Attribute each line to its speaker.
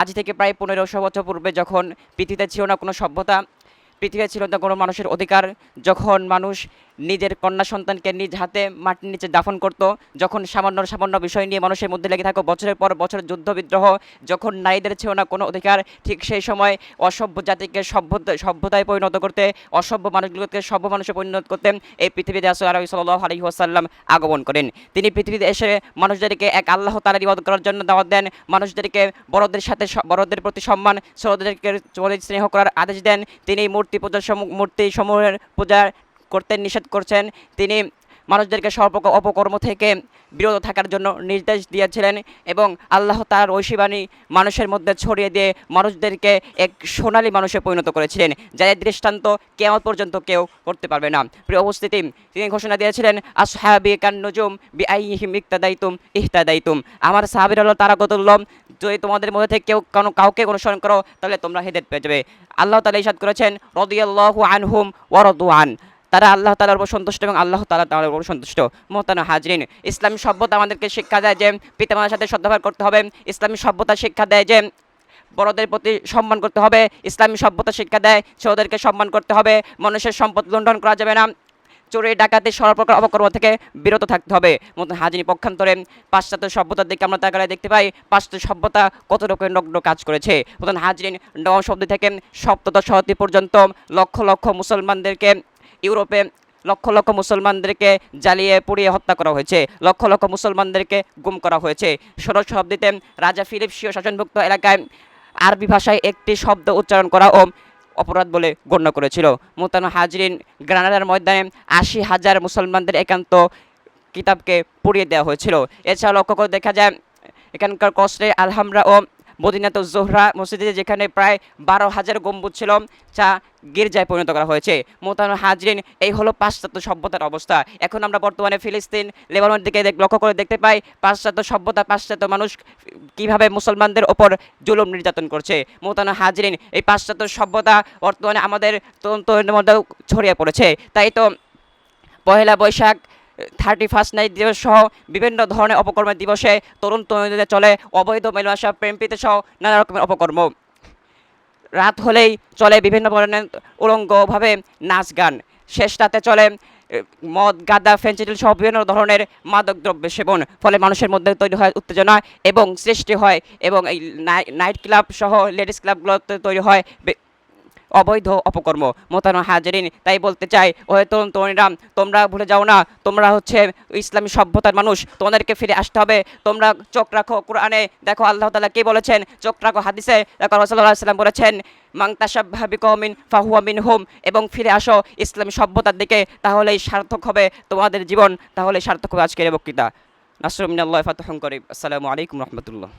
Speaker 1: আজ থেকে প্রায় পনেরোশো বছর পূর্বে যখন পৃথিবীতে ছিল না কোনো সভ্যতা, পৃথিবীতে ছিল না কোনো মানুষের অধিকার, যখন মানুষ নিজের কন্যা সন্তানকে নিজ হাতে মাটির নিচে দাফন করত। যখন সামান্য সামান্য বিষয় নিয়ে মানুষের মধ্যে লেগে থাকো, বছরের পর বছর যুদ্ধ বিদ্রোহ, যখন নারীদের ছিল না কোনো অধিকার, ঠিক সেই সময় অসভ্য জাতিকে সভ্যতা, সভ্যতায় পরিণত করতে, অসভ্য মানুষগুলোকে সভ্য মানুষে পরিণত করতে এই পৃথিবীতে আসল আরবি সাল্লাহ আলহি ওয়াসাল্লাম আগমন করেন। তিনি পৃথিবীতে এসে মানুষদেরকে এক আল্লাহ তালার ইবাদত করার জন্য দাওয়াত দেন, মানুষদেরকে বড়দের সাথে বড়দের প্রতি সম্মান, ছোটদেরকে ছোটদের স্নেহ করার আদেশ দেন। তিনি মূর্তি পূজার মূর্তি সমূহের পূজা করতে নিষেধ করছেন। তিনি মানুষদেরকে সর্ব অপকর্ম থেকে বিরত থাকার জন্য নির্দেশ দিয়েছিলেন এবং আল্লাহ তার ঐশীবাণী মানুষের মধ্যে ছড়িয়ে দিয়ে মানুষদেরকে এক সোনালী মানুষে পরিণত করেছিলেন যাদের দৃষ্টান্ত কেমন পর্যন্ত কেউ করতে পারবে না। প্রিয় উপস্থিতি, তিনি ঘোষণা দিয়েছিলেন, আসহাবি কান নজুম বি আইহিম ইক্তাদাইতুম ইহতাদাইতুম। আমার সাহাবির হলো তারা কতুল্লম যদি তোমাদের মধ্যে থেকে কেউ কোনো, কাউকে অনুসরণ করো, তাহলে তোমরা হেদেত পেয়ে যাবে। আল্লাহ তালা ইসাদ করেছেন, রদিয়াল্লাহু আনহুম ওয়ারদু আন। তারা আল্লাহ তালার উপর সন্তুষ্ট এবং আল্লাহ তালা তালার উপর সন্তুষ্ট। মোহতানা হাজরিন, ইসলামী সভ্যতা আমাদেরকে শিক্ষা দেয় যে পিতামাতার সাথে সদ্ব্যবহার করতে হবে, ইসলামী সভ্যতা শিক্ষা দেয় যে বড়দের প্রতি সম্মান করতে হবে, ইসলামী সভ্যতা শিক্ষা দেয় ছোটদেরকে সম্মান করতে হবে মানুষের সম্পদ লুণ্ঠন করা যাবে না চোরে ডাকাতি সর্বপ্রকার অপকর্ম থেকে বিরত থাকতে হবে। মতন হাজিনী পক্ষান্তরে পাশ্চাত্য সভ্যতার দিকে আমরা তাকালে দেখতে পাই পাশ্চাত্য সভ্যতা কত রকমের নগ্ন কাজ করেছে। মতন হাজরিন, নবম শব্দ থেকে সপ্তদশ শতাব্দী পর্যন্ত লক্ষ লক্ষ মুসলমানদেরকে ইউরোপে লক্ষ লক্ষ মুসলমানদেরকে জ্বালিয়ে, পুড়িয়ে হত্যা করা হয়েছে। লক্ষ লক্ষ মুসলমানদেরকে গুম করা হয়েছে। ষোড়শ শতাব্দীতে রাজা ফিলিপসীয় শাসনভুক্ত এলাকায় আরবি ভাষায় একটি শব্দ উচ্চারণ করা ও অপরাধ বলে গণ্য করেছিল। মোতানো হাজরিন গ্রানাডার ময়দানে আশি হাজার মুসলমানদের একান্ত কিতাবকে পুড়িয়ে দেওয়া হয়েছিল। এছাড়া লক্ষ্য করে দেখা যায়, এখানকার কষ্টে আলহামরা ও মদিনাত জোহরা মসজিদে যেখানে প্রায় বারো হাজার গম্বুজ ছিল যা গির্জায় পরিণত করা হয়েছে। মোতানো হাজরিন, এই হলো পাশ্চাত্য সভ্যতার অবস্থা। এখন আমরা বর্তমানে ফিলিস্তিন, লেবাননের দিকে লক্ষ্য করে দেখতে পাই, পাশ্চাত্য সভ্যতা, পাশ্চাত্য মানুষ কীভাবে মুসলমানদের ওপর জুলুম নির্যাতন করছে। মোতানো হাজরিন, এই পাশ্চাত্য সভ্যতা বর্তমানে আমাদের তরুণ তরুণের মধ্যেও ছড়িয়ে পড়েছে। তাই তো Pohela Boishakh thirty first night দিবস সহ বিভিন্ন ধরনের অপকর্মের দিবসে তরুণ তরুণীদের চলে অবৈধ মেলামেশা প্রেমপ্রীতি সহ নানা রকমের অপকর্ম। রাত হলেই চলে বিভিন্ন ধরনের উলঙ্গভাবে নাচ গান। শেষ রাতে চলে মদ, গাদা ফেন্সিডিল সহ বিভিন্ন ধরনের মাদক দ্রব্য সেবন। ফলে মানুষের মধ্যে তৈরি হয় উত্তেজনা এবং সৃষ্টি হয় এবং এই নাই- নাইট ক্লাব সহ লেডিস ক্লাবগুলোতে তৈরি হয় অবৈধ অপকর্ম। মোতানো হাজারিন তাই বলতে চাই, ওহে তরুণ তরুণীরা, তোমরা ভুলে যাও না, তোমরা হচ্ছে ইসলামী সভ্যতার মানুষ, তোমাদেরকে ফিরে আসতে হবে। তোমরা চোখ রাখো কোরআনে, দেখো আল্লাহ তালা কি বলেছেন, চোখ রাখো হাদিসে, দেখো রসল্লাহ বলেছেন মাংতাসাবি কমিন মিন হোম এবং ফিরে আসো ইসলামী সভ্যতার দিকে, তাহলেই সার্থক হবে তোমাদের জীবন তাহলে সার্থক হবে আজকের বক্তৃতা। নাসরুমিনাল্লাহ ফাতহম করিম। আসসালামু আলাইকুম রহমতুল্লাহ।